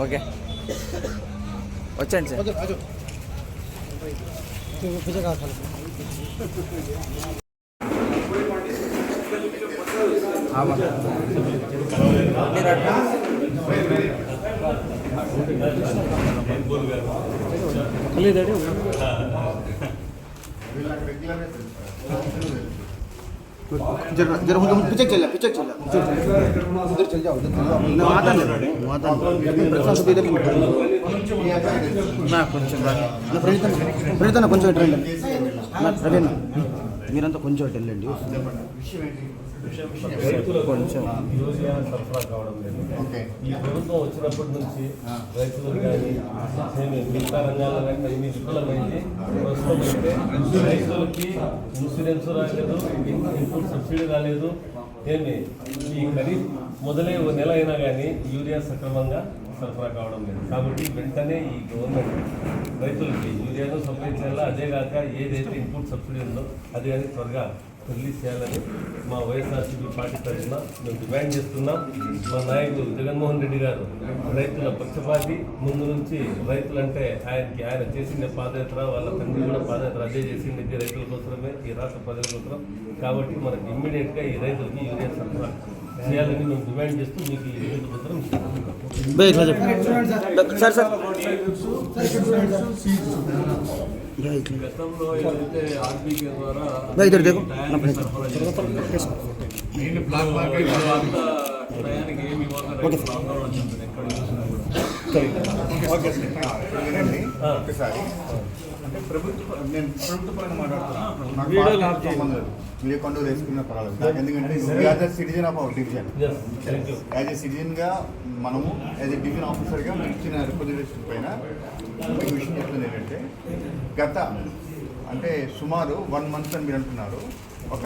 Okay వచ్చండి sir మీరు జర జర కొంచెం పిచ్చకి చెల్లా పిచ్చకి చెల్లా ఉదర్ చెల్ జావు నా మాట్లాడలేదు మాట్లాడలేదు ప్రసాద్ దగ్గర నా కొంచెం ప్రణీతన ప్రణీతన కొంచెం ఎట్రండి ప్రవీణ్ మీరంతా కొంచెం ఇటు వెళ్ళండి. కొంచెం. యూరియా సరఫరా కావడం లేదు ఈ ప్రభుత్వం వచ్చినప్పటి నుంచి రైతులకు కానీ ఏమి మిగతా రంగాల్లో కానీ ఇన్ని విఫలమైంది ప్రస్తుతం అయితే రైతులకి ఇన్సూరెన్స్ రాలేదు ఇన్పుట్ సబ్సిడీ రాలేదు. ఏమి? ఈ ఖరీఫ్ మొదలై ఓ నెల అయినా కానీ యూరియా సక్రమంగా సరఫరా కావడం లేదు. కాబట్టి వెంటనే ఈ గవర్నమెంట్ రైతులకి యూరియాను సప్లై చేయాలా? అదే కాక ఏదైతే ఇన్పుట్ సబ్సిడీ ఉందో అది కానీ త్వరగా రిలీజ్ చేయాలని మా వైఎస్ఆర్సీపీ పార్టీ తరఫున మేము డిమాండ్ చేస్తున్నాం. మా నాయకుడు జగన్మోహన్ రెడ్డి గారు రైతుల పక్షపాతి ముందు నుంచి రైతులంటే ఆయనకి ఆయన చేసిన పాదయాత్ర వాళ్ళ తండ్రి కూడా పాదయాత్ర అదే చేసింది. రైతుల కోసమే ఈ రాష్ట్ర ప్రజల కోసం కాబట్టి మనకి ఇమ్మీడియట్గా ఈ రైతులకి యూరియా సరఫరా చేయాలని మేము డిమాండ్ చేస్తూ మీకు ఈ రైతు పత్రం ఇస్తున్నాం బే ఇట్లా చెప్పు సార్ సార్ బే ఇట్లా. గతంలో ఏదైతే ఆర్బీకే ద్వారా బే ఇద్దరు దేకు నా ప్రణీత బ్లాక్ మార్కెట్ తర్వాత టయానికి ఏమి ఇవ్వక రైతులు ఆందోళన చెందుతారు ఎక్కడ చూసినా కూడా. ఆ. ఒకసారి అంటే ప్రభుత్వ నేను ప్రభుత్వ పరంగా మాట్లాడుతున్నాను. మీరు కొండ వేసుకున్న పర్వాలేదు. నాకు ఎందుకంటే as a citizen of our division. As a సిటిజన్గా మనము యాజ్ ఎ డివిజన్ ఆఫీసర్గా మీకు ఇచ్చిన రిప్రజెంటేషన్ పైన మీకు విషయం చెప్తుంది ఏంటంటే గత అంటే సుమారు వన్ మంత్ అని మీరు అంటున్నారు. ఒక